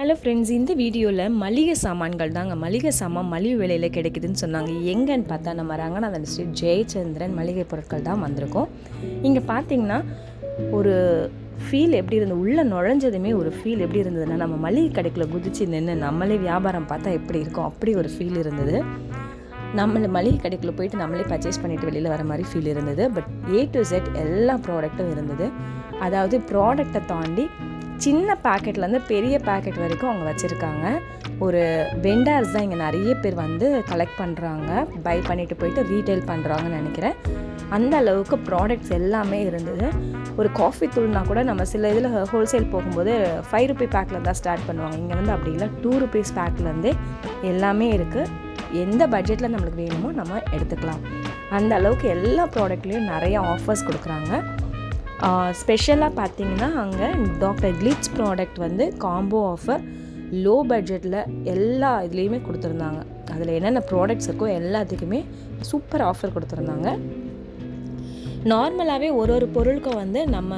Hello friends இந்த வீடியோவில் மளிகை சாமான்கள் தாங்க. மளிகை சாமான் மலிவு விலையில் கிடைக்குதுன்னு சொன்னாங்க. எங்கேன்னு பார்த்தா நம்ம ரங்கநாதன் ஸ்ட்ரீட் ஜெயச்சந்திரன் மளிகை பொருட்கள் தான் வந்திருக்கோம். இங்கே பார்த்தீங்கன்னா ஒரு ஃபீல் எப்படி இருந்தது உள்ளே நுழைஞ்சதுமே ஒரு ஃபீல் எப்படி இருந்ததுன்னா நம்ம மளிகை கடைக்குள்ள குதிச்சு நின்று நம்மளே வியாபாரம் பார்த்தா எப்படி இருக்கும் அப்படி ஒரு ஃபீல் இருந்தது. நம்மளை மளிகை கடைக்குள்ளே போயிட்டு நம்மளே பர்ச்சேஸ் பண்ணிட்டு வெளியில் வர மாதிரி ஃபீல் இருந்தது. பட் ஏ டு செட் எல்லா ப்ராடக்ட்டும் இருந்தது. அதாவது ப்ராடக்டை தாண்டி சின்ன பேக்கெட்லேருந்து பெரிய பேக்கெட் வரைக்கும் அவங்க வச்சுருக்காங்க. ஒரு வெண்டார்ஸ் தான் இங்கே நிறைய பேர் வந்து கலெக்ட் பண்ணுறாங்க பை பண்ணிட்டு போயிட்டு ரீட்டைல் பண்ணுறாங்கன்னு நினைக்கிறேன். அந்த அளவுக்கு ப்ராடக்ட்ஸ் எல்லாமே இருந்தது. ஒரு காஃபி தூள்னா கூட நம்ம சில இதில் ஹோல்சேல் போகும்போது ஃபைவ் ருபி பேக்கில் தான் ஸ்டார்ட் பண்ணுவாங்க. இங்கே வந்து அப்படி இல்லை. டூ ருபீஸ் பேக்லேருந்தே எல்லாமே இருக்குது எந்த பட்ஜெட்டில் நம்மளுக்கு வேணுமோ நம்ம எடுத்துக்கலாம். அந்த அளவுக்கு எல்லா ப்ராடக்ட்லேயும் நிறைய ஆஃபர்ஸ் கொடுக்குறாங்க. ஸ்பெஷலாக பார்த்தீங்கன்னா அங்கே டாக்டர் கிளிட்ஸ் ப்ராடக்ட் வந்து காம்போ ஆஃபர் லோ பட்ஜெட்டில் எல்லா இதுலேயுமே கொடுத்துருந்தாங்க. அதில் என்னென்ன ப்ராடக்ட்ஸ் இருக்கோ எல்லாத்துக்குமே சூப்பர் ஆஃபர் கொடுத்துருந்தாங்க. நார்மலாகவே ஒரு ஒரு பொருளுக்கும் வந்து நம்ம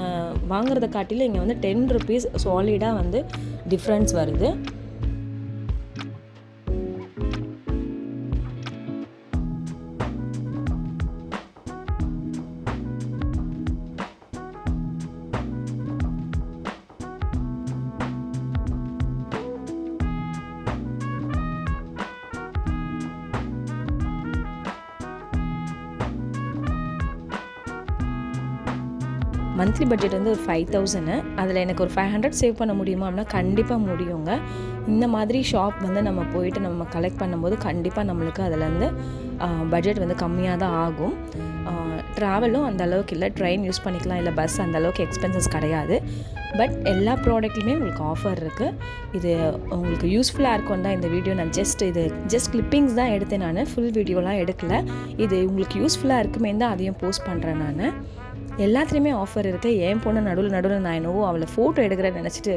வாங்குறத காட்டிலும் இங்கே வந்து டென் ருபீஸ் சாலிடாக வந்து டிஃப்ரென்ஸ் வருது. மந்த்லி பட்ஜெட் வந்து ஒரு ஃபைவ் தௌசண்ட் அதில் எனக்கு ஒரு ஃபைவ் ஹண்ட்ரட் சேவ் பண்ண முடியுமா அப்படின்னா கண்டிப்பாக முடியுங்க. இந்த மாதிரி ஷாப் வந்து நம்ம போயிட்டு நம்ம கலெக்ட் பண்ணும்போது கண்டிப்பாக நம்மளுக்கு அதுலேருந்து பட்ஜெட் வந்து கம்மியாக தான் ஆகும். ட்ராவலும் அந்த அளவுக்கு இல்லை. ட்ரெயின் யூஸ் பண்ணிக்கலாம். இல்லை பஸ் அந்த அளவுக்கு எக்ஸ்பென்சஸ் கிடையாது. பட் எல்லா ப்ராடக்ட்லையுமே உங்களுக்கு ஆஃபர் இருக்குது இது உங்களுக்கு யூஸ்ஃபுல்லாக இருக்கும் தான் இந்த வீடியோ நான் ஜஸ்ட் இது ஜஸ்ட் கிளிப்பிங்ஸ் தான் எடுத்தேன் நான். ஃபுல் வீடியோலாம் எடுக்கல. இது உங்களுக்கு யூஸ்ஃபுல்லாக இருக்குமே தான் அதையும் போஸ்ட் பண்ணுறேன் நான். எல்லாத்துலேயுமே ஆஃபர் இருக்குது ஏன் பொண்ணு நடுவில் நடுவில் நான் என்னவோ அவளை ஃபோட்டோ எடுக்கிறேன்னு நினச்சிட்டு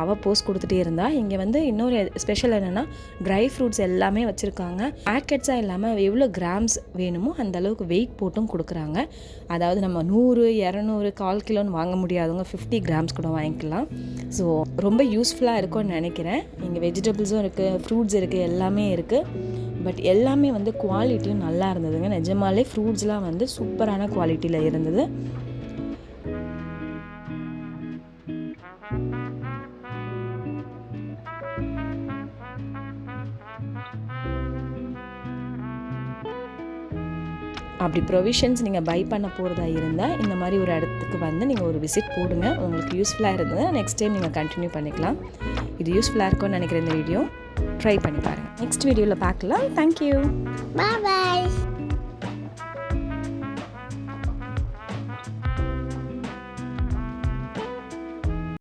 அவள் போஸ்ட் கொடுத்துட்டே இருந்தா. இங்கே வந்து இன்னொரு ஸ்பெஷல் என்னென்னா ட்ரை ஃப்ரூட்ஸ் எல்லாமே வச்சுருக்காங்க. பேக்கெட்ஸாக இல்லாமல் எவ்வளோ கிராம்ஸ் வேணுமோ அந்த அளவுக்கு வெயிட் போட்டும் கொடுக்குறாங்க. அதாவது நம்ம நூறு இரநூறு கால் கிலோன்னு வாங்க முடியாதவங்க ஃபிஃப்டி கிராம்ஸ் கூட வாங்கிக்கலாம். ஸோ ரொம்ப யூஸ்ஃபுல்லாக இருக்கும்னு நினைக்கிறேன். இங்கே வெஜிடபிள்ஸும் இருக்குது ஃப்ரூட்ஸ் இருக்குது எல்லாமே இருக்குது பட் எல்லாமே வந்து குவாலிட்டியும் நல்லா இருந்ததுங்க. நிஜமாலே ஃப்ரூட்ஸ்லாம் வந்து சூப்பரான குவாலிட்டியில் இருந்தது. அப்படி ப்ரொவிஷன்ஸ் நீங்கள் பை பண்ண போகிறதா இருந்தால் இந்த மாதிரி ஒரு இடத்துக்கு வந்து நீங்கள் ஒரு விசிட் போடுங்க. உங்களுக்கு யூஸ்ஃபுல்லாக இருந்தது நெக்ஸ்ட் டைம் நீங்கள் கண்டினியூ பண்ணிக்கலாம். இது யூஸ்ஃபுல்லாக இருக்கும்னு நினைக்கிறேன் இந்த வீடியோ ட்ரை பண்ணி பாருங்கள் நெக்ஸ்ட் வீடியோவில் பார்க்கலாம். Thank you bye.